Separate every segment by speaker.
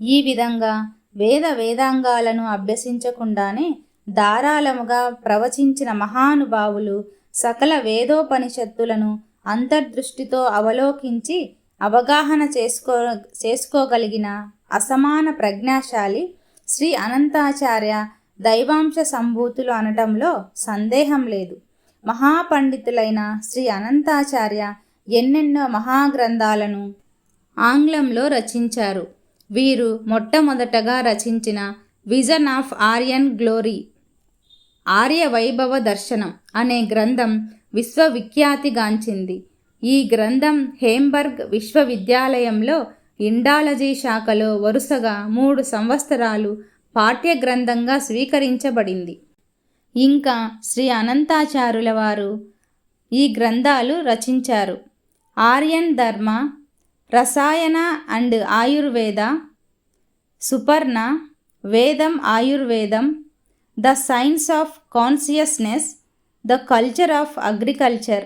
Speaker 1: ఈ విధంగా వేద వేదాంగాలను అభ్యసించకుండానే ధారాళముగా ప్రవచించిన మహానుభావులు సకల వేదోపనిషత్తులను అంతర్దృష్టితో అవలోకించి అవగాహన చేసుకో చేసుకోగలిగిన అసమాన ప్రజ్ఞాశాలి శ్రీ అనంతాచార్య దైవాంశ సంభూతులు అనటంలో సందేహం లేదు. మహాపండితులైన శ్రీ అనంతాచార్య ఎన్నెన్నో మహాగ్రంథాలను ఆంగ్లంలో రచించారు. వీరు మొట్టమొదటగా రచించిన vision of Aryan glory Arya Vaibhava Darshanam అనే గ్రంథం విశ్వవిఖ్యాతిగాంచింది. ఈ గ్రంథం హేంబర్గ్ విశ్వవిద్యాలయంలో ఇండాలజీ శాఖలో వరుసగా మూడు సంవత్సరాలు పాఠ్య గ్రంథంగా స్వీకరించబడింది. ఇంకా శ్రీ అనంతాచారుల వారు ఈ గ్రంథాలు రచించారు. ఆర్యన్ ధర్మ రసాయన అండ్ ఆయుర్వేద సుపర్ణ వేదం ఆయుర్వేదం the science of consciousness the culture of agriculture.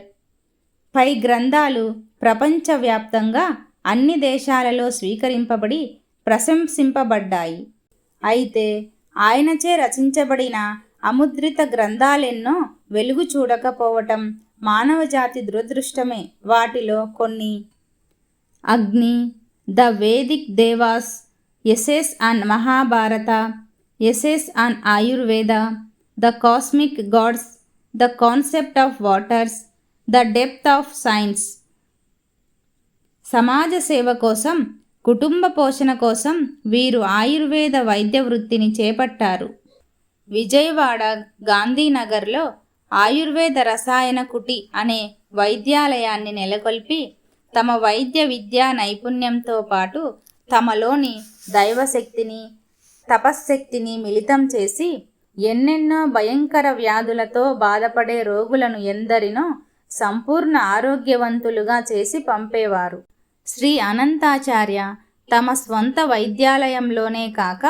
Speaker 1: పై గ్రంథాలు ప్రపంచవ్యాప్తంగా అన్ని దేశాలలో స్వీకరింపబడి ప్రశంసింపబడ్డాయి. అయితే ఆయనచే రచించబడిన అముద్రిత గ్రంథాలెన్నో వెలుగు చూడకపోవటం మానవజాతి దురదృష్టమే. వాటిలో కొన్ని Agni the Vedic devas essays and Mahabharata essays and Ayurveda the cosmic gods the concept of waters the depth of science. సమాజ సేవ కోసం కుటుంబ పోషణ కోసం వీరు ఆయుర్వేద వైద్య వృత్తిని చేపట్టారు. విజయవాడ గాంధీనగర్లో ఆయుర్వేద రసాయన కుటి అనే వైద్యాలయాన్ని నెలకొల్పి తమ వైద్య విద్యా నైపుణ్యంతో పాటు తమలోని దైవశక్తిని తపశ్శక్తిని మిళితం చేసి ఎన్నెన్నో భయంకర వ్యాధులతో బాధపడే రోగులను ఎందరినో సంపూర్ణ ఆరోగ్యవంతులుగా చేసి పంపేవారు. శ్రీ అనంతాచార్య తమ స్వంత వైద్యాలయంలోనే కాక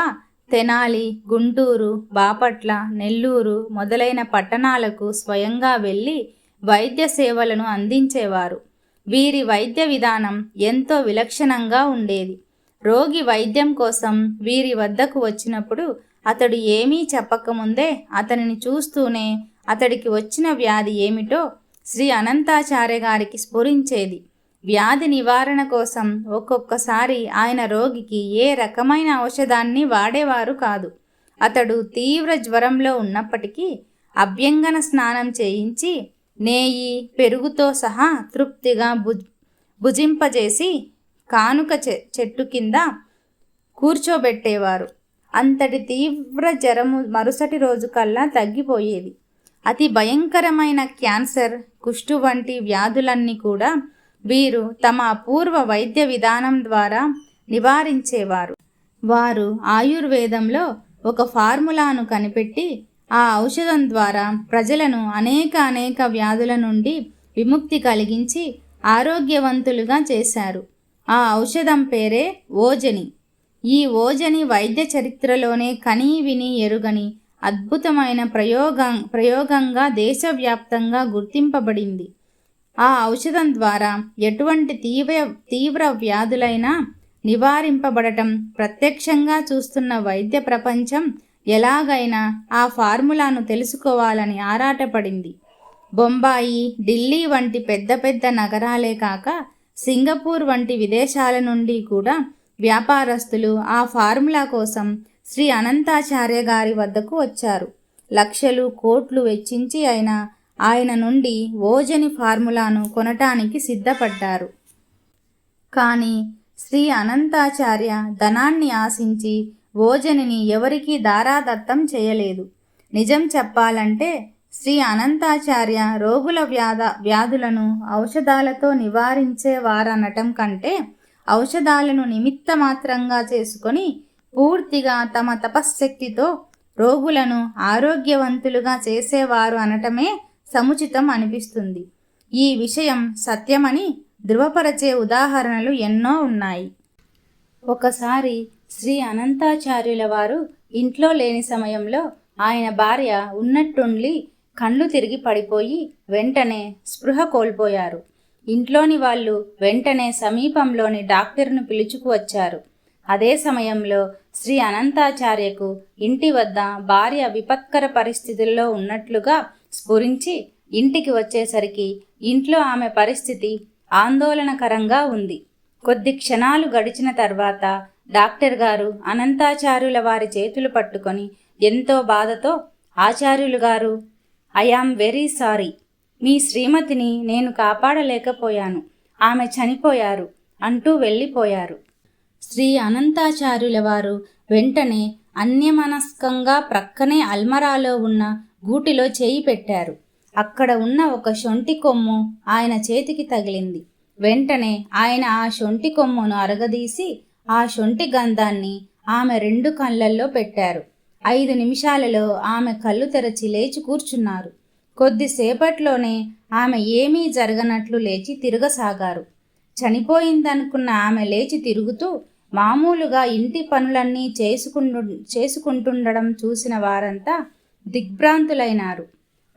Speaker 1: తెనాలి గుంటూరు బాపట్ల నెల్లూరు మొదలైన పట్టణాలకు స్వయంగా వెళ్ళి వైద్య సేవలను అందించేవారు. వీరి వైద్య విధానం ఎంతో విలక్షణంగా ఉండేది. రోగి వైద్యం కోసం వీరి వద్దకు వచ్చినప్పుడు అతడు ఏమీ చెప్పకముందే అతనిని చూస్తూనే అతడికి వచ్చిన వ్యాధి ఏమిటో శ్రీ అనంతాచార్య గారికి స్ఫురించేది. వ్యాధి నివారణ కోసం ఒక్కొక్కసారి ఆయన రోగికి ఏ రకమైన ఔషధాన్ని వాడేవారు కాదు. అతడు తీవ్ర జ్వరంలో ఉన్నప్పటికీ అభ్యంగన స్నానం చేయించి నేయి పెరుగుతో సహా తృప్తిగా భుజ్ భుజింపజేసి కానుక చె చెట్టు కింద కూర్చోబెట్టేవారు. అంతటి తీవ్ర జ్వరము మరుసటి రోజు కల్లా తగ్గిపోయేది. అతి భయంకరమైన క్యాన్సర్ కుష్టు వంటి వ్యాధులన్నీ కూడా వీరు తమ అపూర్వ వైద్య విధానం ద్వారా నివారించేవారు. వారు ఆయుర్వేదంలో ఒక ఫార్ములాను కనిపెట్టి ఆ ఔషధం ద్వారా ప్రజలను అనేక అనేక వ్యాధుల నుండి విముక్తి కలిగించి ఆరోగ్యవంతులుగా చేశారు. ఆ ఔషధం పేరే ఓజని. ఈ ఓజని వైద్య చరిత్రలోనే కనీ విని ఎరుగని అద్భుతమైన ప్రయోగం ప్రయోగంగా దేశవ్యాప్తంగా గుర్తింపబడింది. ఆ ఔషధం ద్వారా ఎటువంటి తీవ్ర తీవ్ర వ్యాధులైనా నివారింపబడటం ప్రత్యక్షంగా చూస్తున్న వైద్య ప్రపంచం ఎలాగైనా ఆ ఫార్ములాను తెలుసుకోవాలని ఆరాటపడింది. బొంబాయి ఢిల్లీ వంటి పెద్ద పెద్ద నగరాలే కాక సింగపూర్ వంటి విదేశాల నుండి కూడా వ్యాపారస్తులు ఆ ఫార్ములా కోసం శ్రీ అనంతాచార్య గారి వద్దకు వచ్చారు. లక్షలు కోట్లు వెచ్చించి అయినా ఆయన నుండి ఓజని ఫార్ములాను కొనటానికి సిద్ధపడ్డారు. కానీ శ్రీ అనంతాచార్య ధనాన్ని ఆశించి ఓజనిని ఎవరికీ దారాదత్తం చేయలేదు. నిజం చెప్పాలంటే శ్రీ అనంతాచార్య రోగుల వ్యాధ వ్యాధులను ఔషధాలతో నివారించేవారనటం కంటే ఔషధాలను నిమిత్త మాత్రంగా చేసుకొని పూర్తిగా తమ తపశ్శక్తితో రోగులను ఆరోగ్యవంతులుగా చేసేవారు అనటమే సముచితం అనిపిస్తుంది. ఈ విషయం సత్యమని ధృవపరచే ఉదాహరణలు ఎన్నో ఉన్నాయి. ఒకసారి శ్రీ అనంతాచార్యుల వారు ఇంట్లో లేని సమయంలో ఆయన భార్య ఉన్నట్టుండి కళ్ళు తిరిగి పడిపోయి వెంటనే స్పృహ కోల్పోయారు. ఇంట్లోని వాళ్ళు వెంటనే సమీపంలోని డాక్టర్ను పిలుచుకు వచ్చారు. అదే సమయంలో శ్రీ అనంతాచార్యకు ఇంటి వద్ద భార్య విపత్కర పరిస్థితుల్లో ఉన్నట్లుగా స్ఫురించి ఇంటికి వచ్చేసరికి ఇంట్లో ఆమె పరిస్థితి ఆందోళనకరంగా ఉంది. కొద్ది క్షణాలు గడిచిన తర్వాత డాక్టర్ గారు అనంతాచార్యుల వారి చేతులు పట్టుకొని ఎంతో బాధతో ఆచార్యులు గారు ఐ వెరీ సారీ మీ శ్రీమతిని నేను కాపాడలేకపోయాను. ఆమె చనిపోయారు అంటూ వెళ్ళిపోయారు. శ్రీ అనంతాచార్యుల వారు వెంటనే అన్యమనస్కంగా ప్రక్కనే అల్మరాలో ఉన్న గూటిలో చేయి పెట్టారు. అక్కడ ఉన్న ఒక శొంఠి కొమ్ము ఆయన చేతికి తగిలింది. వెంటనే ఆయన ఆ శొంఠి కొమ్మును అరగదీసి ఆ శొంఠి గంధాన్ని ఆమె రెండు కళ్ళల్లో పెట్టారు. ఐదు నిమిషాలలో ఆమె కళ్ళు తెరచి లేచి కూర్చున్నారు. కొద్దిసేపట్లోనే ఆమె ఏమీ జరగనట్లు లేచి తిరగసాగారు. చనిపోయిందనుకున్న ఆమె లేచి తిరుగుతూ మామూలుగా ఇంటి పనులన్నీ చేసుకుంటు చేసుకుంటుండడం చూసిన వారంతా దిగ్భ్రాంతులైనారు.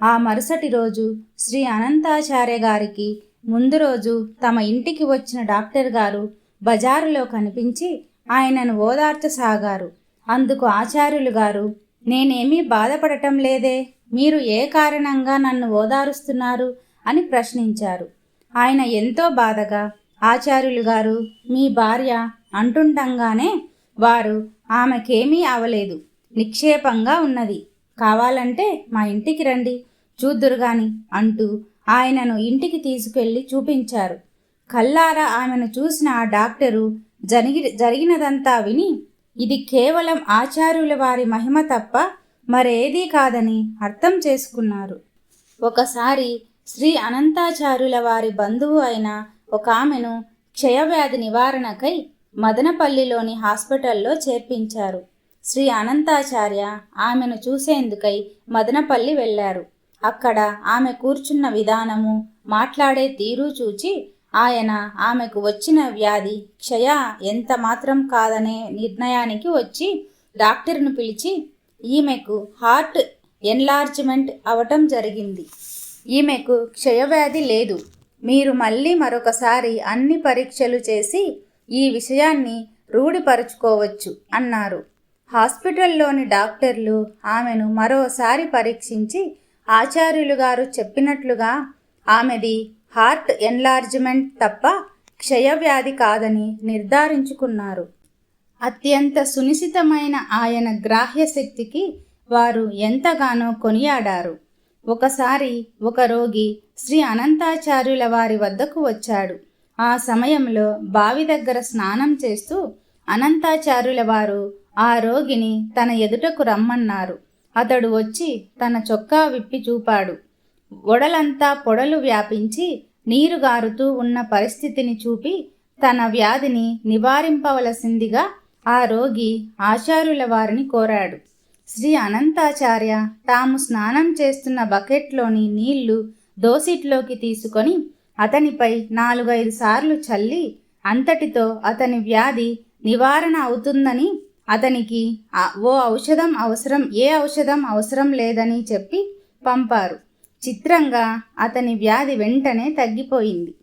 Speaker 1: ఆ మరుసటి రోజు శ్రీ అనంతాచార్య గారికి ముందు రోజు తమ ఇంటికి వచ్చిన డాక్టర్ గారు బజారులో కనిపించి ఆయనను ఓదార్చసాగారు అందుకు ఆచార్యులు గారు నేనేమీ బాధపడటం లేదే. మీరు ఏ కారణంగా నన్ను ఓదారుస్తున్నారు? అని ప్రశ్నించారు. ఆయన ఎంతో బాధగా. ఆచార్యులు గారు మీ భార్య అంటుండగానే వారు ఆమెకేమీ అవలేదు. నిక్షేపంగా ఉన్నది. కావాలంటే మా ఇంటికి రండి. చూద్దురు గాని అంటూ ఆయనను ఇంటికి తీసుకెళ్ళి చూపించారు. కల్లారా ఆమెను చూసిన ఆ డాక్టరు జరిగి జరిగినదంతా విని ఇది కేవలం ఆచార్యుల వారి మహిమ తప్ప మరేదీ కాదని అర్థం చేసుకున్నారు. ఒకసారి శ్రీ అనంతాచార్యుల వారి బంధువు అయిన ఒక ఆమెను క్షయవ్యాధి నివారణకై మదనపల్లిలోని హాస్పిటల్లో చేర్పించారు. శ్రీ అనంతాచార్య ఆమెను చూసేందుకై మదనపల్లి వెళ్ళారు. అక్కడ ఆమె కూర్చున్న విధానము మాట్లాడే తీరు చూచి ఆయన ఆమెకు వచ్చిన వ్యాధి క్షయ ఎంత మాత్రం కాదనే నిర్ణయానికి వచ్చి డాక్టర్ను పిలిచి ఈమెకు హార్ట్ ఎన్లార్జ్మెంట్ అవటం జరిగింది. ఈమెకు క్షయవ్యాధి లేదు. మీరు మళ్ళీ మరొకసారి అన్ని పరీక్షలు చేసి ఈ విషయాన్ని రూఢిపరుచుకోవచ్చు అన్నారు. హాస్పిటల్లోని డాక్టర్లు ఆమెను మరోసారి పరీక్షించి ఆచార్యులు గారు చెప్పినట్లుగా ఆమెది హార్ట్ ఎన్లార్జ్మెంట్ తప్ప క్షయవ్యాధి కాదని నిర్ధారించుకున్నారు. అత్యంత సునిశితమైన ఆయన గ్రాహ్య శక్తికి వారు ఎంతగానో కొనియాడారు. ఒకసారి ఒక రోగి శ్రీ అనంతాచార్యుల వారి వద్దకు వచ్చాడు. ఆ సమయంలో బావి దగ్గర స్నానం చేస్తూ అనంతాచార్యుల వారు ఆ రోగిని తన ఎదుటకు రమ్మన్నారు. అతడు వచ్చి తన చొక్కా విప్పి చూపాడు. ఒడలంతా పొడలు వ్యాపించి నీరు గారుతూ ఉన్న పరిస్థితిని చూపి తన వ్యాధిని నివారింపవలసిందిగా ఆ రోగి ఆచార్యుల వారిని కోరాడు. శ్రీ అనంతాచార్య తాము స్నానం చేస్తున్న బకెట్లోని నీళ్ళు దోసిట్లోకి తీసుకొని అతనిపై నాలుగైదు సార్లు చల్లి అంతటితో అతని వ్యాధి నివారణ అవుతుందని అతనికి ఓ ఔషధం అవసరం ఏ ఔషధం అవసరం లేదని చెప్పి పంపారు. చిత్రంగా అతని వ్యాధి వెంటనే తగ్గిపోయింది.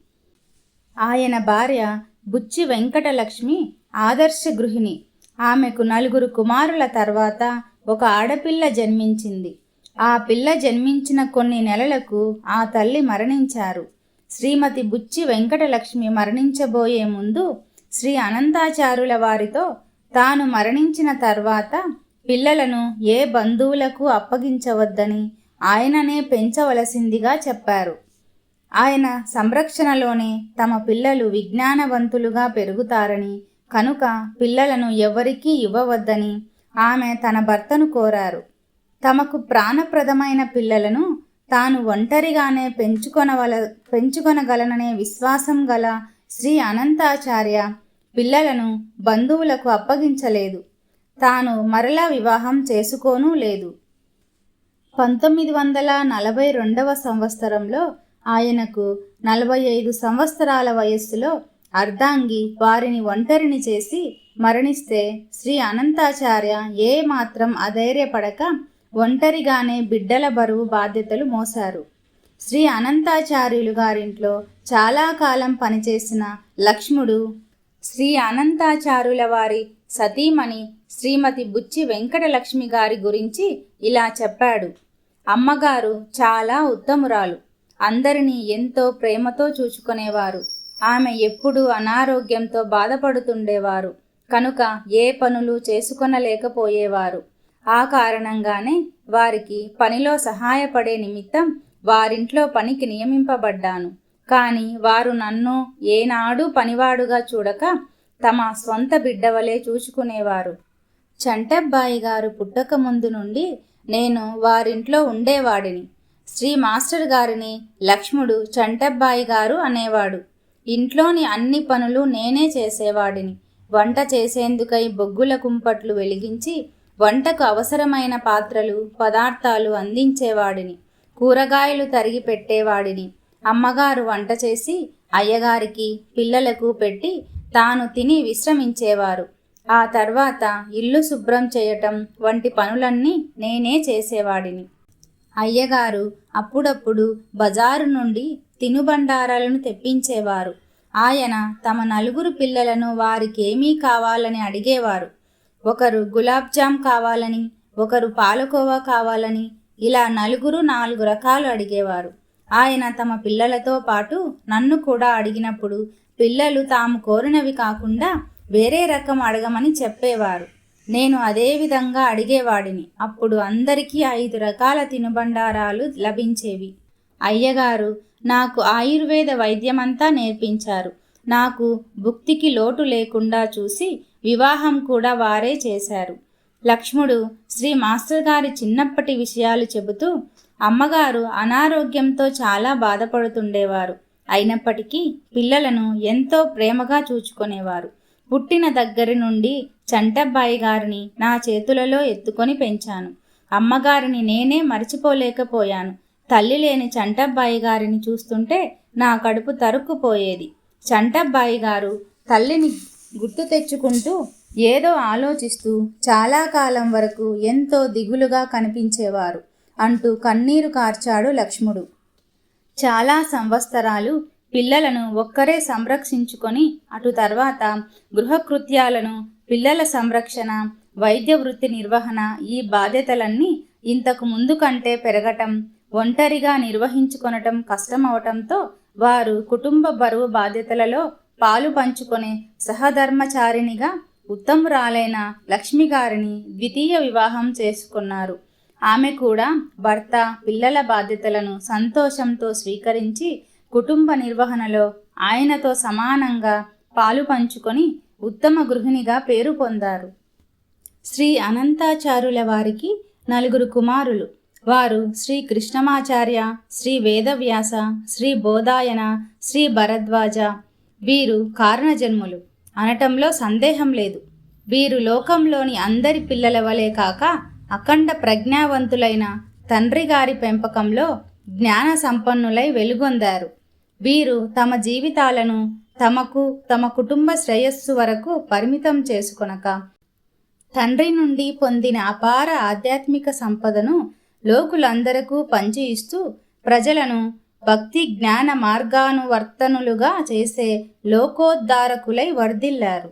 Speaker 1: ఆయన భార్య బుచ్చి వెంకటలక్ష్మి ఆదర్శ గృహిణి. ఆమెకు నలుగురు కుమారుల తర్వాత ఒక ఆడపిల్ల జన్మించింది. ఆ పిల్ల జన్మించిన కొన్ని నెలలకు ఆ తల్లి మరణించారు. శ్రీమతి బుచ్చి వెంకటలక్ష్మి మరణించబోయే ముందు శ్రీ అనంతాచారుల వారితో తాను మరణించిన తర్వాత పిల్లలను ఏ బంధువులకు అప్పగించవద్దని ఆయననే పెంచవలసిందిగా చెప్పారు. ఆయన సంరక్షణలోనే తమ పిల్లలు విజ్ఞానవంతులుగా పెరుగుతారని కనుక పిల్లలను ఎవరికీ ఇవ్వవద్దని ఆమె తన భర్తను కోరారు. తమకు ప్రాణప్రదమైన పిల్లలను తాను ఒంటరిగానే పెంచుకొనవల పెంచుకొనగలననే విశ్వాసం గల శ్రీ అనంతాచార్య పిల్లలను బంధువులకు అప్పగించలేదు. తాను మరలా వివాహం చేసుకోనూ లేదు. పంతొమ్మిది వందల నలభై రెండవ సంవత్సరంలో ఆయనకు నలభై ఐదు సంవత్సరాల వయస్సులో అర్ధాంగి వారిని ఒంటరిని చేసి మరణిస్తే శ్రీ అనంతాచార్య ఏ మాత్రం అధైర్యపడక ఒంటరిగానే బిడ్డల బరువు బాధ్యతలు మోశారు. శ్రీ అనంతాచార్యులు గారింట్లో చాలా కాలం పనిచేసిన లక్ష్ముడు శ్రీ అనంతాచారుల వారి సతీమణి శ్రీమతి బుచ్చి వెంకటలక్ష్మి గారి గురించి ఇలా చెప్పాడు. అమ్మగారు చాలా ఉత్తమురాలు. అందరినీ ఎంతో ప్రేమతో చూచుకునేవారు. ఆమె ఎప్పుడూ అనారోగ్యంతో బాధపడుతుండేవారు. కనుక ఏ పనులు చేసుకొనలేకపోయేవారు. ఆ కారణంగానే వారికి పనిలో సహాయపడే నిమిత్తం వారింట్లో పనికి నియమింపబడ్డాను. కానీ వారు నన్ను ఏనాడు పనివాడుగా చూడక తమ స్వంత బిడ్డవలే చూచుకునేవారు. చంటబ్బాయి గారు పుట్టక ముందు నుండి నేను వారింట్లో ఉండేవాడిని. శ్రీ మాస్టర్ గారిని లక్ష్ముడు చంటబ్బాయి గారు అనేవాడు. ఇంట్లోని అన్ని పనులు నేనే చేసేవాడిని. వంట చేసేందుకై బొగ్గుల కుంపట్లు వెలిగించి వంటకు అవసరమైన పాత్రలు పదార్థాలు అందించేవాడిని. కూరగాయలు తరిగి పెట్టేవాడిని. అమ్మగారు వంట చేసి అయ్యగారికి పిల్లలకు పెట్టి తాను తిని విశ్రమించేవారు. ఆ తర్వాత ఇల్లు శుభ్రం చేయటం వంటి పనులన్నీ నేనే చేసేవాడిని. అయ్యగారు అప్పుడప్పుడు బజారు నుండి తినుబండారాలను తెప్పించేవారు. ఆయన తమ నలుగురు పిల్లలను వారికేమీ కావాలని అడిగేవారు. ఒకరు గులాబ్ జామ్ కావాలని ఒకరు పాలకోవా కావాలని ఇలా నలుగురు నాలుగు రకాలు అడిగేవారు. ఆయన తమ పిల్లలతో పాటు నన్ను కూడా అడిగినప్పుడు పిల్లలు తాము కోరినవి కాకుండా వేరే రకం అడగమని చెప్పేవారు. నేను అదే విధంగా అడిగేవాడిని. అప్పుడు అందరికీ ఐదు రకాల తినుబండారాలు లభించేవి. అయ్యగారు నాకు ఆయుర్వేద వైద్యమంతా నేర్పించారు. నాకు భుక్తికి లోటు లేకుండా చూసి వివాహం కూడా వారే చేశారు. లక్ష్ముడు శ్రీ మాస్టర్ గారి చిన్నప్పటి విషయాలు చెబుతూ అమ్మగారు అనారోగ్యంతో చాలా బాధపడుతుండేవారు. అయినప్పటికీ పిల్లలను ఎంతో ప్రేమగా చూచుకునేవారు. పుట్టిన దగ్గరి నుండి చంటబ్బాయి గారిని నా చేతులలో ఎత్తుకొని పెంచాను. అమ్మగారిని నేనే మర్చిపోలేకపోయాను. తల్లి లేని చంటబ్బాయి గారిని చూస్తుంటే నా కడుపు తరుక్కుపోయేది. చంటబ్బాయి గారు తల్లిని గుర్తు తెచ్చుకుంటూ ఏదో ఆలోచిస్తూ చాలా కాలం వరకు ఎంతో దిగులుగా కనిపించేవారు అంటూ కన్నీరు కార్చాడు లక్ష్ముడు. చాలా సంవత్సరాలు పిల్లలను ఒక్కరే సంరక్షించుకొని అటు తర్వాత గృహకృత్యాలను పిల్లల సంరక్షణ వైద్య వృత్తి నిర్వహణ ఈ బాధ్యతలన్నీ ఇంతకు ముందు కంటే పెరగటం ఒంటరిగా నిర్వహించుకొనటం కష్టమవటంతో వారు కుటుంబ బరువు బాధ్యతలలో పాలు పంచుకునే సహధర్మచారిణిగా ఉత్తమురాలైన లక్ష్మి గారిని ద్వితీయ వివాహం చేసుకున్నారు. ఆమె కూడా భర్త పిల్లల బాధ్యతలను సంతోషంతో స్వీకరించి కుటుంబ నిర్వహణలో ఆయనతో సమానంగా పాలు పంచుకొని ఉత్తమ గృహిణిగా పేరు పొందారు. శ్రీ అనంతాచారుల వారికి నలుగురు కుమారులు. వారు శ్రీ కృష్ణమాచార్య శ్రీ వేదవ్యాస శ్రీ బోధాయన శ్రీ భరద్వాజ. వీరు కారణజన్ములు. అనటంలో సందేహం లేదు. వీరు లోకంలోని అందరి పిల్లల వలె కాక అఖండ ప్రజ్ఞావంతులైన తండ్రి గారి పెంపకంలో జ్ఞాన సంపన్నులై వెలుగొందారు. వీరు తమ జీవితాలను తమకు తమ కుటుంబ శ్రేయస్సు వరకు పరిమితం చేసుకొనక తండ్రి నుండి పొందిన అపార ఆధ్యాత్మిక సంపదను లోకులందరకు పంచి ఇస్తూ ప్రజలను భక్తి జ్ఞాన మార్గానువర్తనులుగా చేసే లోకోద్ధారకులై వర్ధిల్లారు.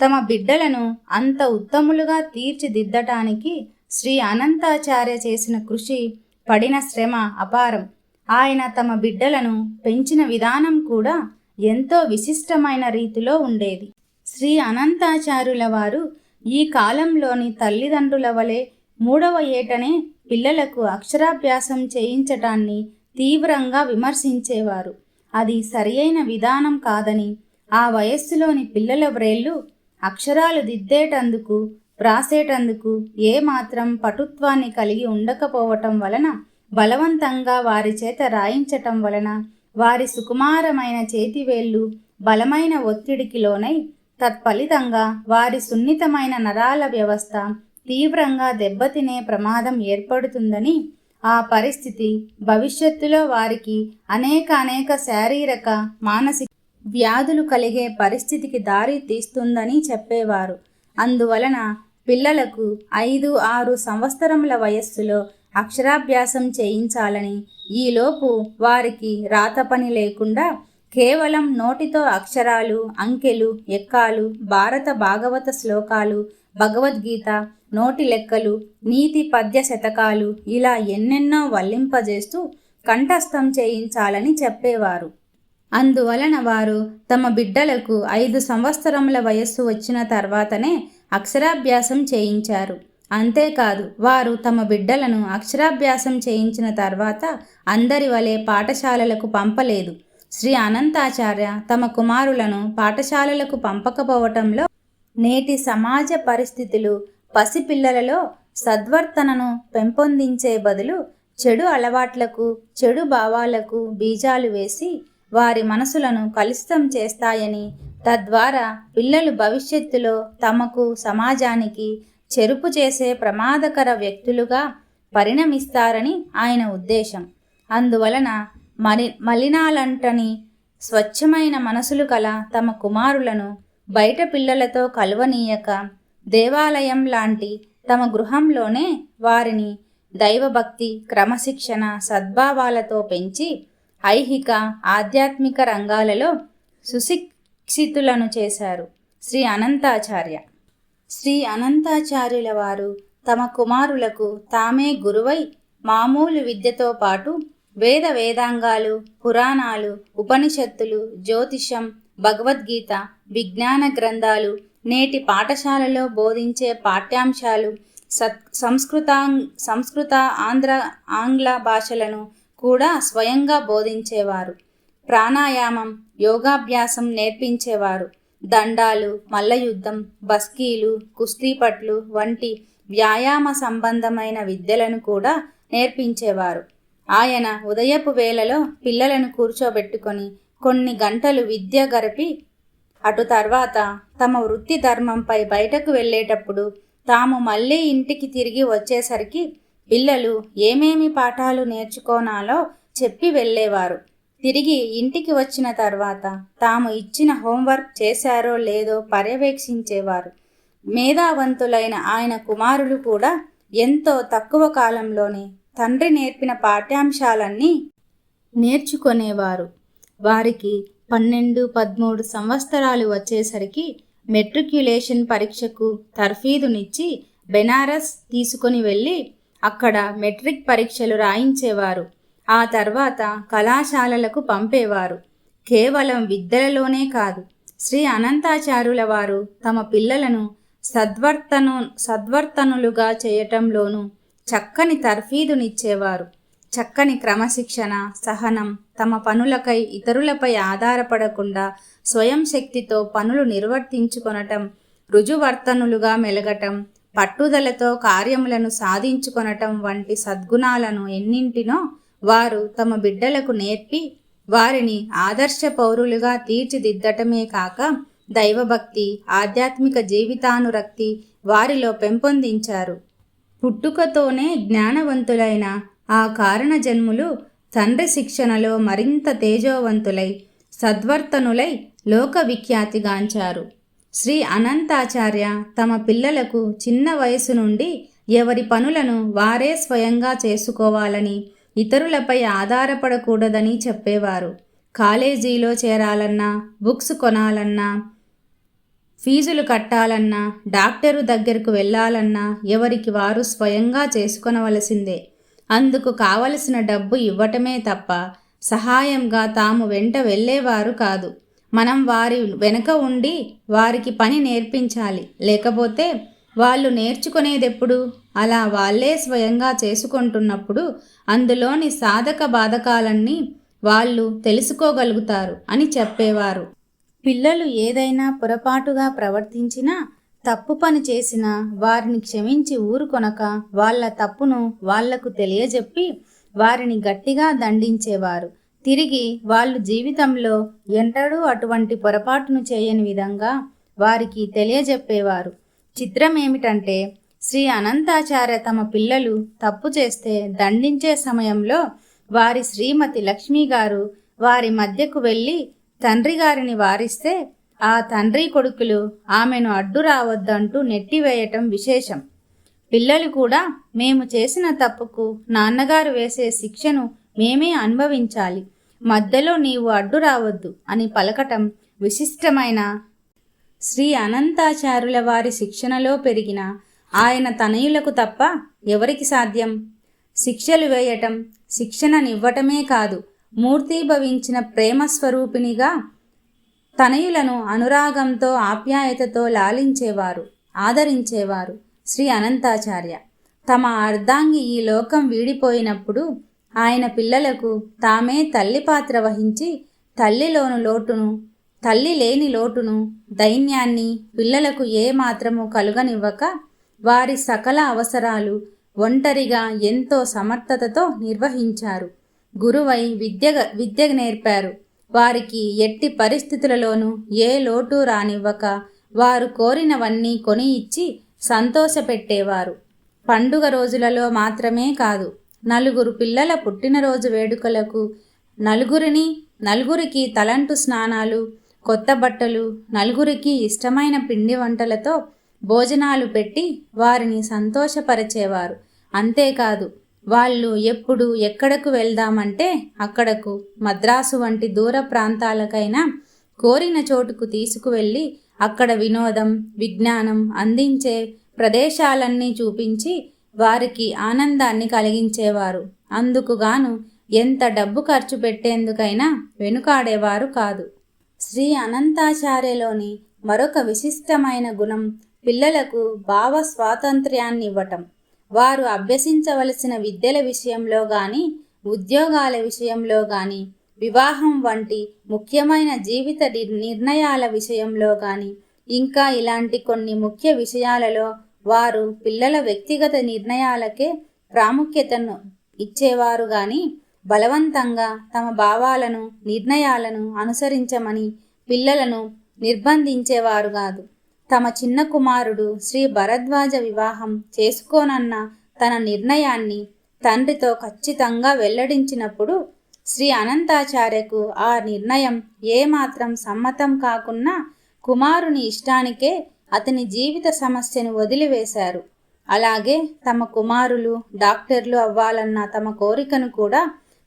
Speaker 1: తమ బిడ్డలను అంత ఉత్తములుగా తీర్చిదిద్దటానికి శ్రీ అనంతాచార్య చేసిన కృషి పడిన శ్రమ అపారం. ఆయన తమ బిడ్డలను పెంచిన విధానం కూడా ఎంతో విశిష్టమైన రీతిలో ఉండేది. శ్రీ అనంతాచార్యుల వారు ఈ కాలంలోని తల్లిదండ్రుల వలె మూడవ ఏటనే పిల్లలకు అక్షరాభ్యాసం చేయించటాన్ని తీవ్రంగా విమర్శించేవారు. అది సరియైన విధానం కాదని ఆ వయస్సులోని పిల్లల బ్రేళ్ళు అక్షరాలు దిద్దేటందుకు వ్రాసేటందుకు ఏమాత్రం పటుత్వాన్ని కలిగి ఉండకపోవటం వలన బలవంతంగా వారి చేత రాయించటం వలన వారి సుకుమారమైన చేతివేళ్ళు బలమైన ఒత్తిడికి లోనై తత్ఫలితంగా వారి సున్నితమైన నరాల వ్యవస్థ తీవ్రంగా దెబ్బతినే ప్రమాదం ఏర్పడుతుందని ఆ పరిస్థితి భవిష్యత్తులో వారికి అనేక అనేక శారీరక మానసిక వ్యాధులు కలిగే పరిస్థితికి దారి తీస్తుందని చెప్పేవారు. అందువలన పిల్లలకు ఐదు ఆరు సంవత్సరముల వయస్సులో అక్షరాభ్యాసం చేయించాలని. ఈలోపు వారికి రాత పని లేకుండా కేవలం నోటితో అక్షరాలు అంకెలు ఎక్కాలు భారత భాగవత శ్లోకాలు భగవద్గీత నోటి లెక్కలు నీతి పద్య శతకాలు ఇలా ఎన్నెన్నో వల్లింపజేస్తూ కంఠస్థం చేయించాలని చెప్పేవారు. అందువలన వారు తమ బిడ్డలకు ఐదు సంవత్సరముల వయస్సు వచ్చిన తర్వాతనే అక్షరాభ్యాసం చేయించారు. అంతేకాదు వారు తమ బిడ్డలను అక్షరాభ్యాసం చేయించిన తర్వాత అందరి వలె పాఠశాలలకు పంపలేదు. శ్రీ అనంతాచార్య తమ కుమారులను పాఠశాలలకు పంపకపోవటంలో నేటి సమాజ పరిస్థితులు పసిపిల్లలలో సద్వర్తనను పెంపొందించే బదులు చెడు అలవాట్లకు చెడు భావాలకు బీజాలు వేసి వారి మనసులను కలుషితం చేస్తాయని తద్వారా పిల్లలు భవిష్యత్తులో తమకు సమాజానికి చెరుపు చేసే ప్రమాదకర వ్యక్తులుగా పరిణమిస్తారని ఆయన ఉద్దేశం. అందువలన మరి మలినాలంటని స్వచ్ఛమైన మనసులు కల తమ కుమారులను బయట పిల్లలతో కలవనీయక దేవాలయం లాంటి తమ గృహంలోనే వారిని దైవభక్తి క్రమశిక్షణ సద్భావాలతో పెంచి ఐహిక ఆధ్యాత్మిక రంగాలలో సుశిక్షితులను చేశారు శ్రీ అనంతాచార్య. శ్రీ అనంతాచార్యుల వారు తమ కుమారులకు తామే గురువై మామూలు విద్యతో పాటు వేద వేదాంగాలు పురాణాలు ఉపనిషత్తులు జ్యోతిషం భగవద్గీత విజ్ఞాన గ్రంథాలు నేటి పాఠశాలలో బోధించే పాఠ్యాంశాలు సత్ సంస్కృత సంస్కృత ఆంధ్ర ఆంగ్ల భాషలను కూడా స్వయంగా బోధించేవారు. ప్రాణాయామం యోగాభ్యాసం నేర్పించేవారు. దండాలు మల్లయుద్ధం బస్కీలు కుస్తీపట్లు వంటి వ్యాయామ సంబంధమైన విద్యలను కూడా నేర్పించేవారు. ఆయన ఉదయపు వేళలో పిల్లలను కూర్చోబెట్టుకొని కొన్ని గంటలు విద్య గరిపి అటు తర్వాత తమ వృత్తి ధర్మంపై బయటకు వెళ్ళేటప్పుడు తాము మళ్ళీ ఇంటికి తిరిగి వచ్చేసరికి పిల్లలు ఏమేమి పాఠాలు నేర్చుకోనాలో చెప్పి వెళ్ళేవారు. తిరిగి ఇంటికి వచ్చిన తర్వాత తాము ఇచ్చిన హోంవర్క్ చేశారో లేదో పర్యవేక్షించేవారు. మేధావంతులైన ఆయన కుమారులు కూడా ఎంతో తక్కువ కాలంలోనే తండ్రి నేర్పిన పాఠ్యాంశాలన్నీ నేర్చుకునేవారు. వారికి పన్నెండు పదమూడు సంవత్సరాలు వచ్చేసరికి మెట్రిక్యులేషన్ పరీక్షకు తర్ఫీదునిచ్చి బెనారస్ తీసుకొని వెళ్ళి అక్కడ మెట్రిక్ పరీక్షలు రాయించేవారు. ఆ తర్వాత కళాశాలలకు పంపేవారు. కేవలం విద్యలలోనే కాదు శ్రీ అనంతాచారుల వారు తమ పిల్లలను సద్వర్తను సద్వర్తనులుగా చేయటంలోనూ చక్కని తర్ఫీదునిచ్చేవారు. చక్కని క్రమశిక్షణ సహనం తమ పనులకై ఇతరులపై ఆధారపడకుండా స్వయం శక్తితో పనులు నిర్వర్తించుకొనటం రుజువర్తనులుగా మెలగటం పట్టుదలతో కార్యములను సాధించుకొనటం వంటి సద్గుణాలను ఎన్నింటినో వారు తమ బిడ్డలకు నేర్పి వారిని ఆదర్శ పౌరులుగా తీర్చిదిద్దటమే కాక దైవభక్తి ఆధ్యాత్మిక జీవితానురక్తి వారిలో పెంపొందించారు. పుట్టుకతోనే జ్ఞానవంతులైన ఆ కారణ జన్ములు తండ్రి శిక్షణలో మరింత తేజోవంతులై సద్వర్తనులై లోక విఖ్యాతిగాంచారు. శ్రీ అనంతాచార్య తమ పిల్లలకు చిన్న వయసు నుండి ఎవరి పనులను వారే స్వయంగా చేసుకోవాలని ఇతరులపై ఆధారపడకూడదని చెప్పేవారు. కాలేజీలో చేరాలన్నా బుక్స్ కొనాలన్నా ఫీజులు కట్టాలన్నా డాక్టరు దగ్గరకు వెళ్ళాలన్నా ఎవరికి వారు స్వయంగా చేసుకొనవలసిందే. అందుకు కావలసిన డబ్బు ఇవ్వటమే తప్ప సహాయంగా తాము వెంట వెళ్ళేవారు కాదు. మనం వారి వెనుక ఉండి వారికి పని నేర్పించాలి. లేకపోతే వాళ్ళు నేర్చుకునేదెప్పుడు? అలా వాళ్ళే స్వయంగా చేసుకుంటున్నప్పుడు అందులోని సాధక బాధకాలన్నీ వాళ్ళు తెలుసుకోగలుగుతారు అని చెప్పేవారు. పిల్లలు ఏదైనా పొరపాటుగా ప్రవర్తించినా తప్పు పని చేసినా వారిని క్షమించి ఊరుకొనక వాళ్ళ తప్పును వాళ్ళకు తెలియజెప్పి వారిని గట్టిగా దండించేవారు. తిరిగి వాళ్ళు జీవితంలో ఎంటడూ అటువంటి పొరపాటును చేయని విధంగా వారికి తెలియజెప్పేవారు. చిత్రం ఏమిటంటే శ్రీ అనంతాచార్య తమ పిల్లలు తప్పు చేస్తే దండించే సమయంలో వారి శ్రీమతి లక్ష్మి గారు వారి మధ్యకు వెళ్ళి తండ్రి గారిని వారిస్తే ఆ తండ్రి కొడుకులు ఆమెను అడ్డు రావద్దంటూ నెట్టివేయటం విశేషం. పిల్లలు కూడా మేము చేసిన తప్పుకు నాన్నగారు వేసే శిక్షను మేమే అనుభవించాలి. మధ్యలో నీవు అడ్డు రావద్దు అని పలకటం విశిష్టమైన శ్రీ అనంతాచారుల వారి శిక్షణలో పెరిగిన ఆయన తనయులకు తప్ప ఎవరికి సాధ్యం? శిక్షలు వేయటం శిక్షణనివ్వటమే కాదు మూర్తీభవించిన ప్రేమస్వరూపిణిగా తనయులను అనురాగంతో ఆప్యాయతతో లాలించేవారు ఆదరించేవారు శ్రీ అనంతాచార్య. తమ అర్ధాంగి ఈ లోకం వీడిపోయినప్పుడు ఆయన పిల్లలకు తామే తల్లి పాత్ర వహించి తల్లిలోను లోటును తల్లి లేని లోటును దైన్యాన్ని పిల్లలకు ఏ మాత్రము కలుగనివ్వక వారి సకల అవసరాలు ఒంటరిగా ఎంతో సమర్థతతో నిర్వహించారు. గురువై విద్య విద్య నేర్పారు. వారికి ఎట్టి పరిస్థితులలోనూ ఏ లోటు రానివ్వక వారు కోరినవన్నీ కొని ఇచ్చి సంతోషపెట్టేవారు. పండుగ రోజులలో మాత్రమే కాదు నలుగురు పిల్లల పుట్టినరోజు వేడుకలకు నలుగురిని నలుగురికి తలంటు స్నానాలు కొత్త బట్టలు నలుగురికి ఇష్టమైన పిండి వంటలతో భోజనాలు పెట్టి వారిని సంతోషపరిచేవారు. అంతేకాదు వాళ్ళు ఎప్పుడు ఎక్కడకు వెళ్దామంటే అక్కడకు మద్రాసు వంటి దూర ప్రాంతాలకైనా కోరిన చోటుకు తీసుకువెళ్ళి అక్కడ వినోదం విజ్ఞానం అందించే ప్రదేశాలన్నీ చూపించి వారికి ఆనందాన్ని కలిగించేవారు. అందుకుగాను ఎంత డబ్బు ఖర్చు పెట్టేందుకైనా వెనుకాడేవారు కాదు. శ్రీ అనంతాచార్యలోని మరొక విశిష్టమైన గుణం పిల్లలకు భావ స్వాతంత్ర్యాన్ని ఇవ్వటం వారు అభ్యసించవలసిన విద్యల విషయంలో కానీ ఉద్యోగాల విషయంలో కానీ వివాహం వంటి ముఖ్యమైన జీవిత నిర్ణయాల విషయంలో కానీ ఇంకా ఇలాంటి కొన్ని ముఖ్య విషయాలలో వారు పిల్లల వ్యక్తిగత నిర్ణయాలకే ప్రాముఖ్యతను ఇచ్చేవారు కానీ బలవంతంగా తమ భావాలను నిర్ణయాలను అనుసరించమని పిల్లలను నిర్బంధించేవారు కాదు. తమ చిన్న కుమారుడు శ్రీ భరద్వాజ వివాహం చేసుకోనన్న తన నిర్ణయాన్ని తండ్రితో ఖచ్చితంగా వెల్లడించినప్పుడు శ్రీ అనంతాచార్యకు ఆ నిర్ణయం ఏమాత్రం సమ్మతం కాకున్నా కుమారుని ఇష్టానికే అతని జీవిత సమస్యను వదిలివేశారు. అలాగే తమ కుమారులు డాక్టర్లు అవ్వాలన్న తమ కోరికను కూడా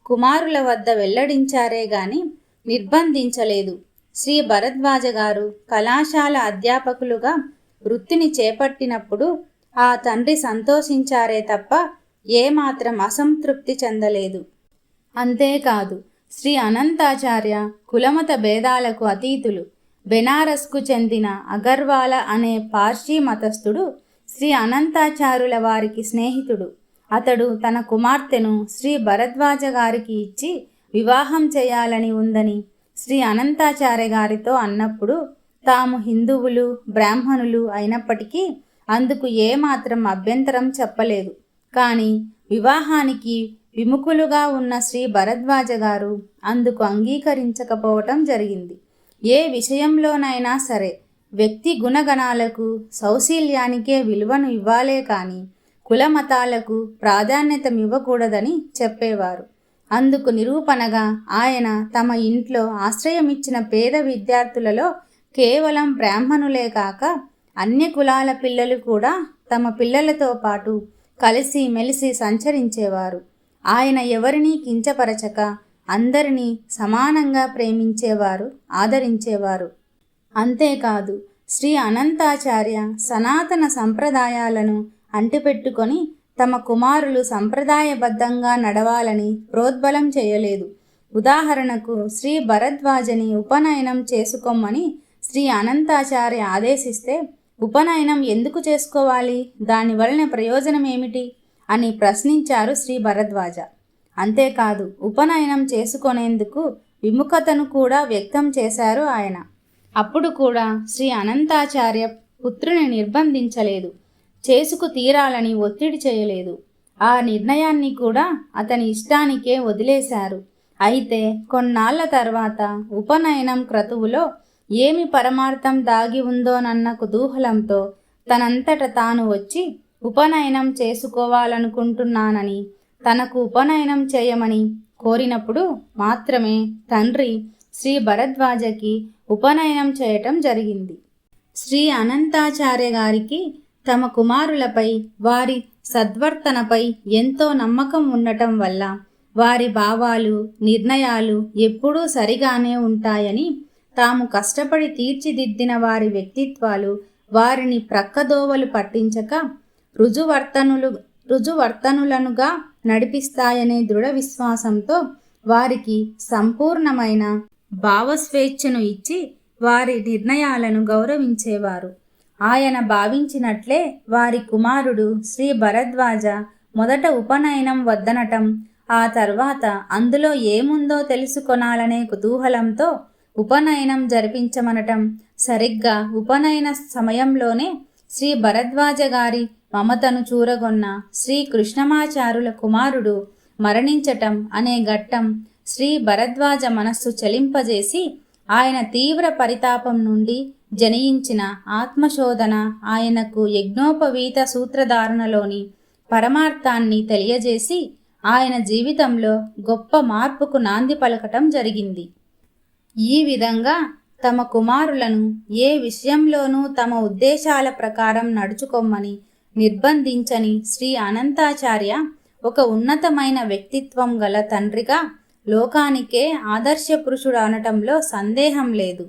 Speaker 1: కుమారుల వద్ద వెల్లడించారే గాని నిర్బంధించలేదు. శ్రీ భరద్వాజ గారు కళాశాల అధ్యాపకులుగా వృత్తిని చేపట్టినప్పుడు ఆ తండ్రి సంతోషించారే తప్ప ఏమాత్రం అసంతృప్తి చెందలేదు. అంతేకాదు శ్రీ అనంతాచార్య కులమత భేదాలకు అతీతులు. బెనారస్కు చెందిన అగర్వాల అనే పార్షీ మతస్థుడు శ్రీ అనంతాచారుల వారికి స్నేహితుడు. అతడు తన కుమార్తెను శ్రీ భరద్వాజ గారికి ఇచ్చి వివాహం చేయాలని ఉందని శ్రీ అనంతాచార్య గారితో అన్నప్పుడు తాము హిందువులు బ్రాహ్మణులు అయినప్పటికీ అందుకు ఏమాత్రం అభ్యంతరం చెప్పలేదు. కానీ వివాహానికి విముఖులుగా ఉన్న శ్రీ భరద్వాజ గారు అందుకు అంగీకరించకపోవటం జరిగింది. ఏ విషయంలోనైనా సరే వ్యక్తి గుణగణాలకు సౌశీల్యానికే విలువను ఇవ్వాలే కానీ కుల మతాలకు ప్రాధాన్యతమివ్వకూడదని చెప్పేవారు. అందుకు నిరూపణగా ఆయన తమ ఇంట్లో ఆశ్రయమిచ్చిన పేద విద్యార్థులలో కేవలం బ్రాహ్మణులే కాక అన్య కులాల పిల్లలు కూడా తమ పిల్లలతో పాటు కలిసి మెలిసి సంచరించేవారు. ఆయన ఎవరినీ కించపరచక అందరినీ సమానంగా ప్రేమించేవారు ఆదరించేవారు. అంతేకాదు శ్రీ అనంతాచార్య సనాతన సంప్రదాయాలను అంటిపెట్టుకొని తమ కుమారులు సంప్రదాయబద్ధంగా నడవాలని ప్రోద్బలం చేయలేదు. ఉదాహరణకు శ్రీ భరద్వాజని ఉపనయనం చేసుకోమని శ్రీ అనంతాచార్య ఆదేశిస్తే ఉపనయనం ఎందుకు చేసుకోవాలి? దాని వలన ప్రయోజనం ఏమిటి? అని ప్రశ్నించారు శ్రీ భరద్వాజ. అంతేకాదు ఉపనయనం చేసుకునేందుకు విముఖతను కూడా వ్యక్తం చేశారు ఆయన. అప్పుడు కూడా శ్రీ అనంతాచార్య పుత్రుని నిర్బంధించలేదు. చేసుకు తీరాలని ఒత్తిడి చేయలేదు. ఆ నిర్ణయాన్ని కూడా అతని ఇష్టానికే వదిలేశారు. అయితే కొన్నాళ్ళ తర్వాత ఉపనయనం క్రతువులో ఏమి పరమార్థం దాగి ఉందోనన్న కుతూహలంతో తనంతట తాను వచ్చి ఉపనయనం చేసుకోవాలనుకుంటున్నానని తనకు ఉపనయనం చేయమని కోరినప్పుడు మాత్రమే తండ్రి శ్రీ భరద్వాజకి ఉపనయనం చేయటం జరిగింది. శ్రీ అనంతాచార్య గారికి తమ కుమారులపై వారి సద్వర్తనపై ఎంతో నమ్మకం ఉండటం వల్ల వారి భావాలు నిర్ణయాలు ఎప్పుడూ సరిగానే ఉంటాయని తాము కష్టపడి తీర్చిదిద్దిన వారి వ్యక్తిత్వాలు వారిని ప్రక్కదోవలు పట్టించక రుజువర్తనులు రుజువర్తనులనుగా నడిపిస్తాయనే దృఢ విశ్వాసంతో వారికి సంపూర్ణమైన భావస్వేచ్ఛను ఇచ్చి వారి నిర్ణయాలను గౌరవించేవారు. ఆయన భావించినట్లే వారి కుమారుడు శ్రీ భరద్వాజ మొదట ఉపనయనం వద్దనటం ఆ తర్వాత అందులో ఏముందో తెలుసుకొనాలనే కుతూహలంతో ఉపనయనం జరిపించమనటం. సరిగ్గా ఉపనయన సమయంలోనే శ్రీ భరద్వాజ గారి మమతను చూరగొన్న శ్రీ కృష్ణమాచారుల కుమారుడు మరణించటం అనే ఘట్టం శ్రీ భరద్వాజ మనస్సు చలింపజేసి ఆయన తీవ్ర పరితాపం నుండి జనయించిన ఆత్మశోధన ఆయనకు యజ్ఞోపవీత సూత్రధారణలోని పరమార్థాన్ని తెలియజేసి ఆయన జీవితంలో గొప్ప మార్పుకు నాంది పలకటం జరిగింది. ఈ విధంగా తమ కుమారులను ఏ విషయంలోనూ తమ ఉద్దేశాల ప్రకారం నడుచుకోమని నిర్బంధించని శ్రీ అనంతాచార్య ఒక ఉన్నతమైన వ్యక్తిత్వం గల తండ్రిగా లోకానికే ఆదర్శ పురుషుడు అనటంలో సందేహం లేదు.